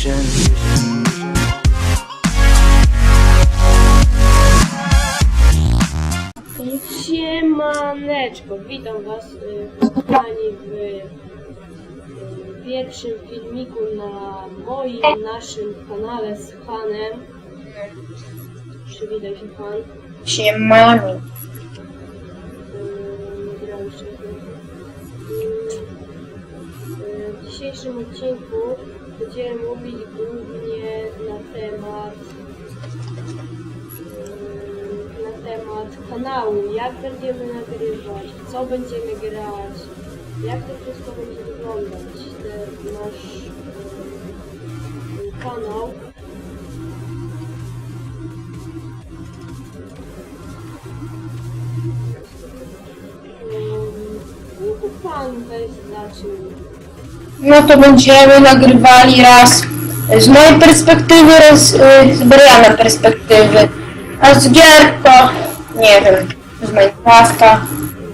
vision. Siemaneczko, witam was y, kochani w y, pierwszym filmiku na moim, naszym kanale z Hanem. Przywitaj się Han. Siemano. Y, W dzisiejszym odcinku będziemy mówić głównie na temat y, na temat kanału, jak będziemy nagrywać, co będziemy grać, jak to wszystko będzie wyglądać, ten nasz y, kanał. No pan weź zaczął. No to będziemy nagrywali raz z mojej perspektywy, raz y, z Briana perspektywy. A z gier to nie wiem, z Minecrafta.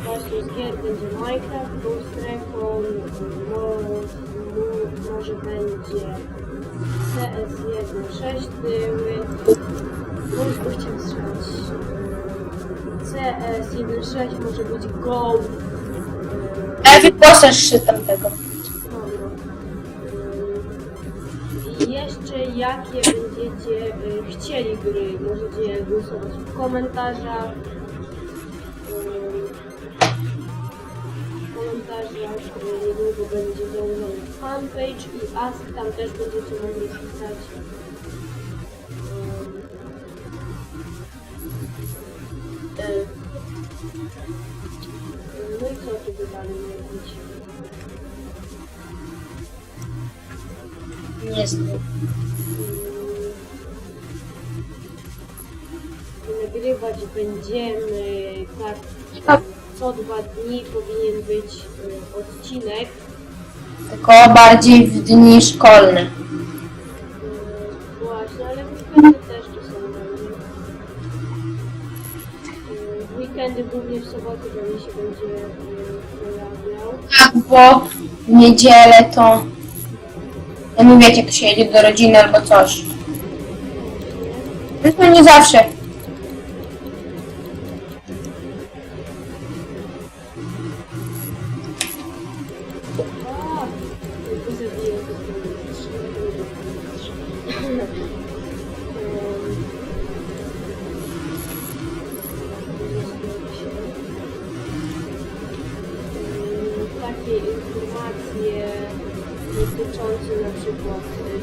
Właśnie z gier będzie Minecraft, Ghost Recon, mo, mo, może będzie CS1.6 były. No już go chciałem strzelać. CS1.6 może być Go. Ja wyposaż się tamtego. Jakie będziecie y, chcieli gry, możecie głosować w komentarzach. Ym, W komentarzach y, niedługo będzie założony fanpage i ask tam też będziecie mogli pisać. Y, No i co tu by dalej mówić? Nie znam. Nagrywać będziemy tak co dwa dni powinien być y, odcinek. Tylko bardziej w dni szkolne. Y, Właśnie, ale weekendy też czasami. Y, W weekendy głównie w soboty pewnie się będzie y, pojawiał. Tak, bo w niedzielę to... Ja nie wiecie, to się jedzie do rodziny albo coś. Zresztą nie zawsze.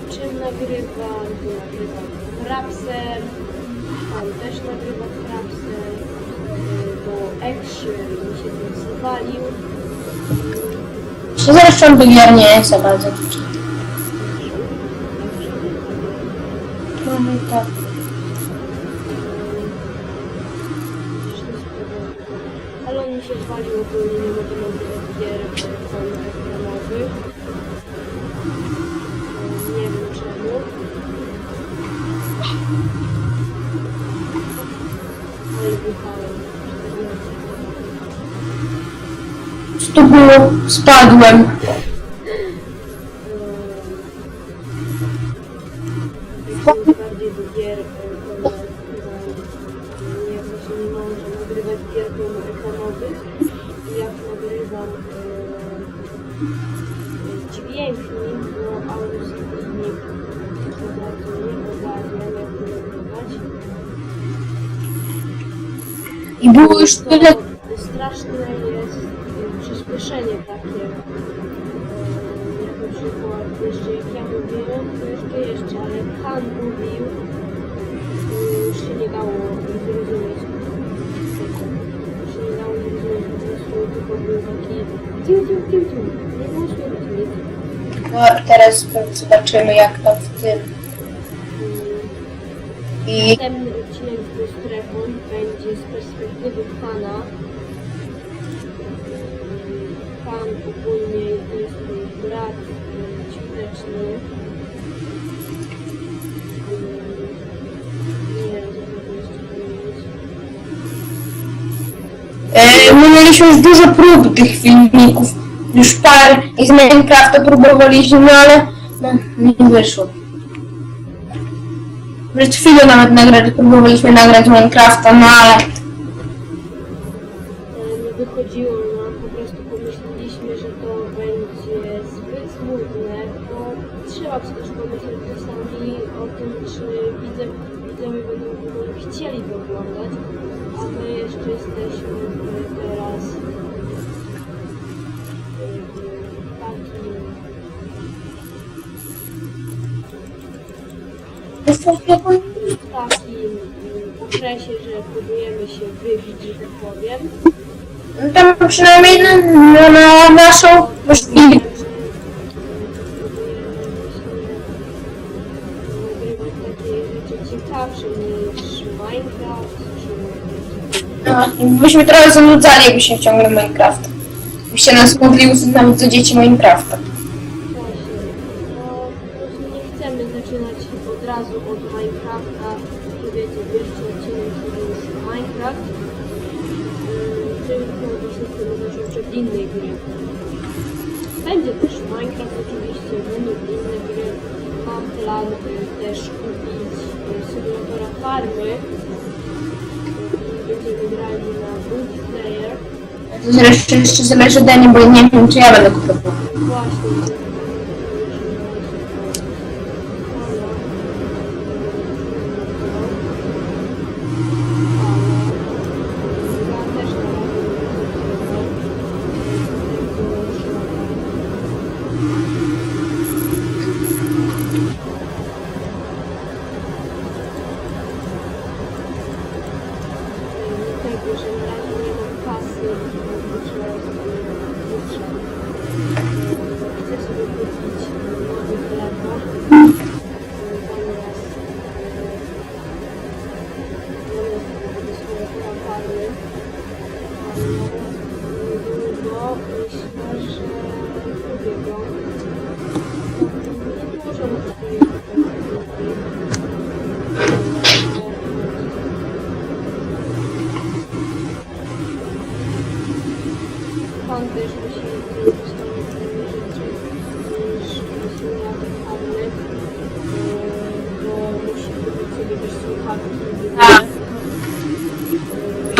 Czym nagrywam, to nagrywam frapsem, pan też nagrywa frapsem, y, bo Action mi się tym zawalił. Zresztą gier nie jest za bardzo. No, no tak. Ale on mi się zwalił ogólnie, nie mogę Co to było? Spadłem. Jestem bardziej do gier e, pełno- nie, właśnie nie może nagrywać gier pełnoekranowych. I jak nagrywam e, e, dźwięknik, bo audio-streaming za bardzo nie ogarniam, jak to nagrywać. I było już tyle... To straszne jest e, przyspieszenie takie. Na przykład jeszcze jak ja mówiłem, to jeszcze jeszcze, ale Han mówił, to już się nie dało zrozumieć. Już się nie dało zrozumieć, po prostu tylko był taki tiu tiu tiu tiu. Nie było słychać nic. No, teraz zobaczymy jak to w tym. I Następny odcinek z Ghostrefon będzie z perspektywy Pana. Pan ogólnie to jest mój brat cioteczny. E, my mieliśmy już dużo prób tych filmików. Już parę i z Minecrafta próbowaliśmy, no ale no, nie wyszło. Przed chwilą nawet nagrać, próbowaliśmy nagrać Minecrafta, no ale takim okresie, że próbujemy się wybić, że tak powiem. no tam przynajmniej na, na, na naszą możliwość. Ciekawsze niż Minecraft, No, byśmy trochę zanudzali, jakbyśmy ciągle Minecraft. Byście nas mogli usunąć do dzieci Minecrafta. Pierwszy odcinek już Minecraft, tylko właśnie chcemy zacząć od innej gry. Będzie też Minecraft oczywiście, będą inne gry. Mam plan y, też kupić y, symulatora farmy. Y, Będziemy grali na multiplayer. To zresztą jeszcze zależy ode mnie, bo nie wiem, czy ja będę kupował. Właśnie.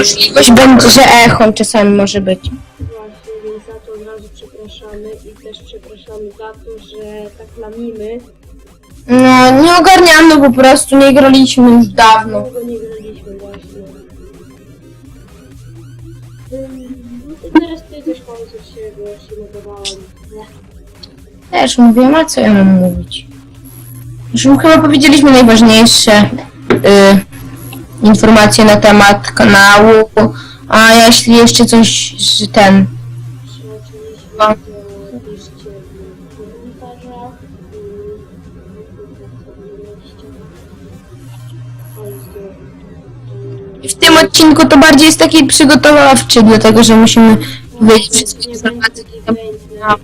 Możliwość będzie, że echo czasami może być. Właśnie, więc za to od razu przepraszamy i też przepraszamy za to, że tak lamimy. No, nie ogarniamy po prostu, nie graliśmy już dawno. Długo nie graliśmy właśnie. Ym, No to teraz ty też powiedz od siebie, bo ja się nagadałam. Też mówiłem, a co ja mam mówić? Już chyba powiedzieliśmy najważniejsze y, informacje na temat kanału, a jeśli jeszcze coś z ten... W tym odcinku to bardziej jest taki przygotowawczy, dlatego że musimy wyjść wszystkie informacje. ale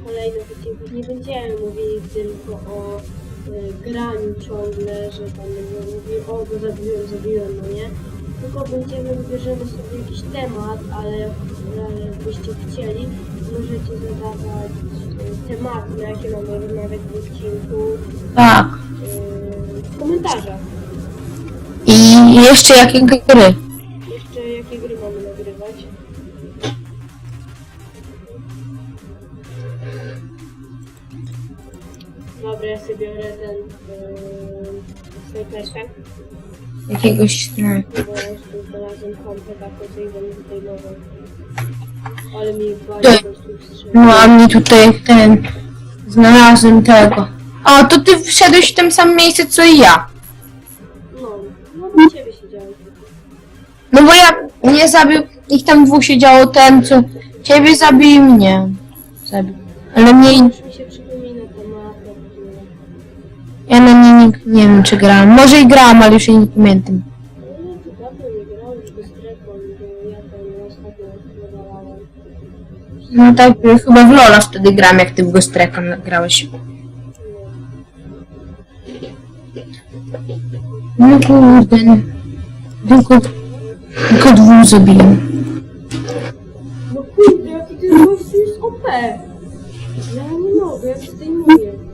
w kolejnych odcinkach nie będziemy mówili tylko o y, graniu ciągle, że mówili, o go zabiłem, zabiłem, no nie? Tylko będziemy, wybierzemy sobie jakiś temat, ale ale jakbyście chcieli, możecie zadawać y, tematy, na jakie mamy rozmawiać w odcinku Tak. y, w komentarzach. I jeszcze jakie gry? Jeszcze jakie gry mamy nagrywać? Dobra, ja sobie biorę ten snajperkę, Jakiegoś... Znalazłem pompę taką, co będę tutaj nową. Ale mi strzeli. No a mnie tutaj ten... Znalazłem tego. O, to ty wszedłeś w tym samym miejscu co i ja. No, no do ciebie siedziałem. No bo ja nie zabił, ich tam dwóch siedziało ten, co ciebie zabił i mnie. Zabił. Ale mnie, ja na nie, nie, nie wiem czy grałem. Może i grałem, ale już jej nie pamiętam. No, tak, chyba w Lola wtedy gram, jak ty w Ghost grałeś. No kurde, no. tylko, tylko dwóch zabiłem. No kurde, jaki ten gościu jest OP! Ja nie mogę, ja tutaj mówię.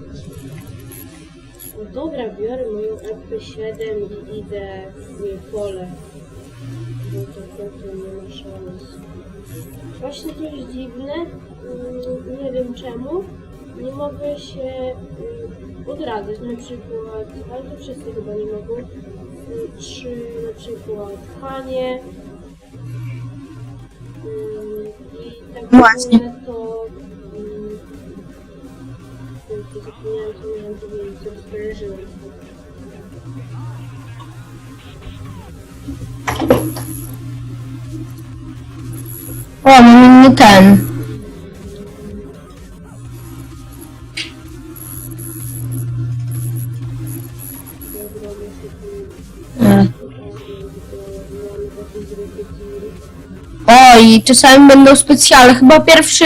Dobra, biorę moją MP7 i idę w pole. Bo to potem nie ma szans. Właśnie to jest dziwne. mm, Nie wiem czemu. Nie mogę się mm, odradzać na przykład, ale to wszyscy chyba nie mogą. Mm, Czy na przykład Hanie. Mm, I tak Właśnie. to... Kurczę, zapomniałam co miałam powiedzieć, co skojarzyłem. O, mam inny ten. E. O, i czasami będą specjale. Chyba pierwszy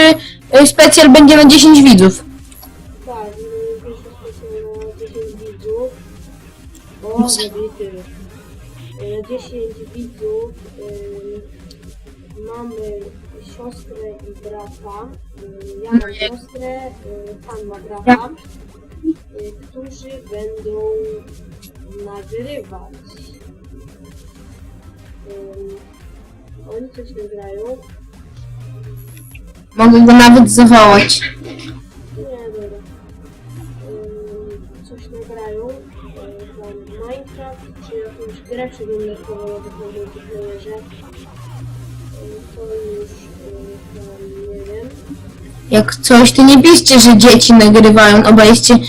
y, specjal będzie na 10 widzów. Na 10 widzów ym, mamy siostrę i brata. Ym, Ja mam siostrę, y, pan ma brata, y, którzy będą nagrywać. Oni coś nagrają. Mogę go nawet zawołać. Jakąś grę przeglądarkową na multiplayerze. Yy, To już tam nie wiem. Jak coś, to nie piszcie, że dzieci nagrywają. Obejście,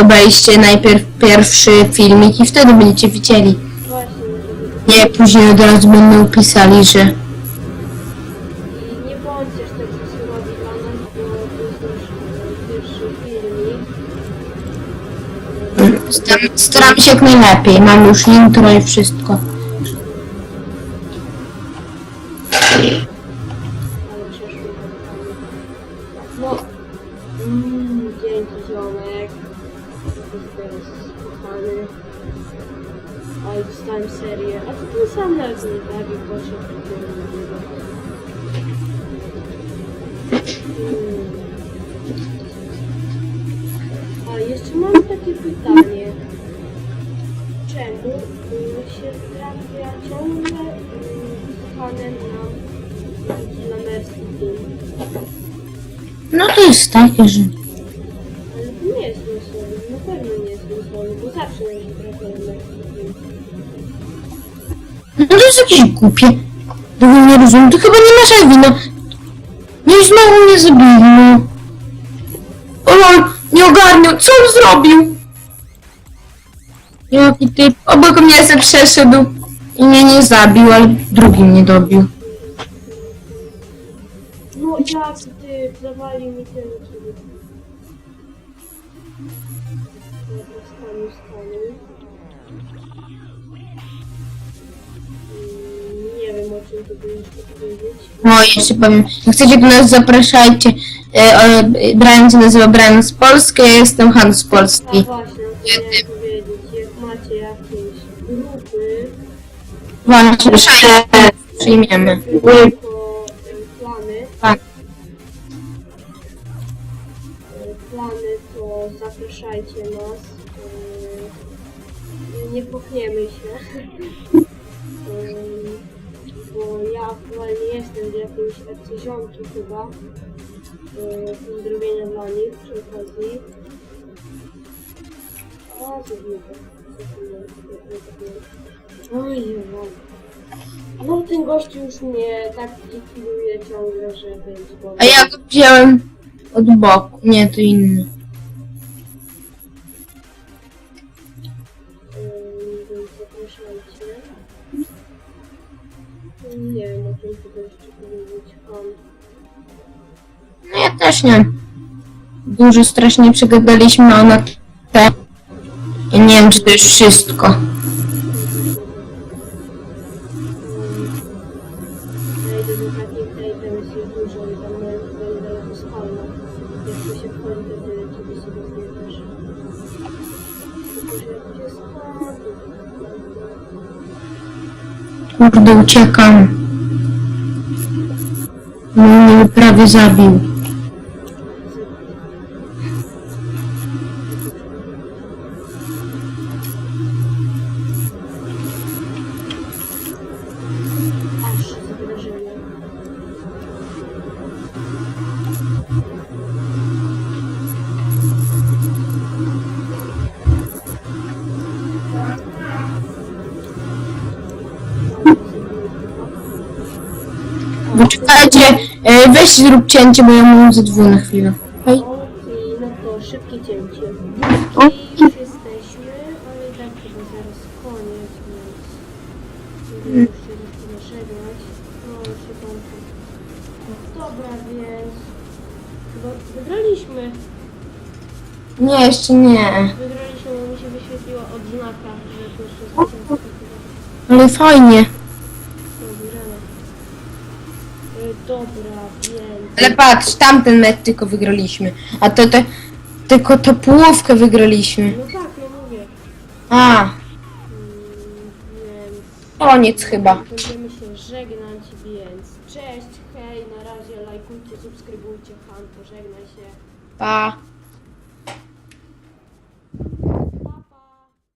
obejście najpierw pierwszy filmik i wtedy będziecie widzieli. Właśnie, żeby... Nie, później od razu będą pisali, że... Staram, się jak najlepiej. Mam już intro i wszystko. No, mm, dzięki ziomek. Jesteś kochany. Ale dostałem serię. A to ten sam nie tak i poszedł Mm. A jeszcze mam takie pytanie. Się trafia ciągle hanem nam dla Mercy Team? No to jest takie, że... Ale to nie jest losowy, na pewno nie jest losowy, bo zawsze się trafia Mercy Team. No to jest jakieś głupie. Tego nie rozumiem. To chyba nie nasza wina. Nie znowu mnie zabili, no. O nie ogarniał. Co on zrobił? Jaki typ. Obok mnie se przeszedł i mnie nie zabił, ale drugi mnie dobił. No jak ty zawalił mi ten człowiek. Dobra. Mm, Nie wiem o czym by jeszcze powiedzieć. No jeszcze powiem, jak chcecie do nas zapraszajcie. E, e, Brian się nazywa Brian z Polski, ja jestem Han z A Polski. właśnie, chciałem powiedzieć, Właśnie, przyjmiemy. tylko e, plany, Tak. plany, to zapraszajcie nas. e, Nie popchniemy się. E, Bo ja aktualnie jestem w jakiejś akcji ziomki chyba. E, Pozdrowienia dla nich przy okazji. A, zrobię to. Zapomniałem. Oj, no. No ten gościu już mnie tak likiduje ciągle, że będzie go. A ja go wziąłem od boku. Nie, to inny. Ym, Więc zapraszajcie. Nie wiem o czym tu jeszcze powiedzieć. No ja też nie. Dużo strasznie przegadaliśmy, a ona te... Ja nie wiem, czy to już wszystko. Kurde, uciekam. No mnie prawie zabił. Weź zrób cięcie, bo ja mam ze dwu na chwilę. Hej. Okej, no to szybkie cięcie. O. I już jesteśmy, ale i tak chyba zaraz koniec, więc nie wiem, już. No. Dobra, więc chyba wygraliśmy. Nie, jeszcze nie. Wygraliśmy, bo mi się wyświetliła odznaka, że pierwsze zwycięstwo. Ale fajnie. Wygrane. Y, Dobra, więc... Ale patrz, tamten mecz tylko wygraliśmy. A to, to tylko to połówkę wygraliśmy. No tak, no mówię. A, Mm, Więc... koniec chyba. Będziemy się żegnać, więc cześć, hej, na razie lajkujcie, subskrybujcie, Han, pożegnaj się. Pa.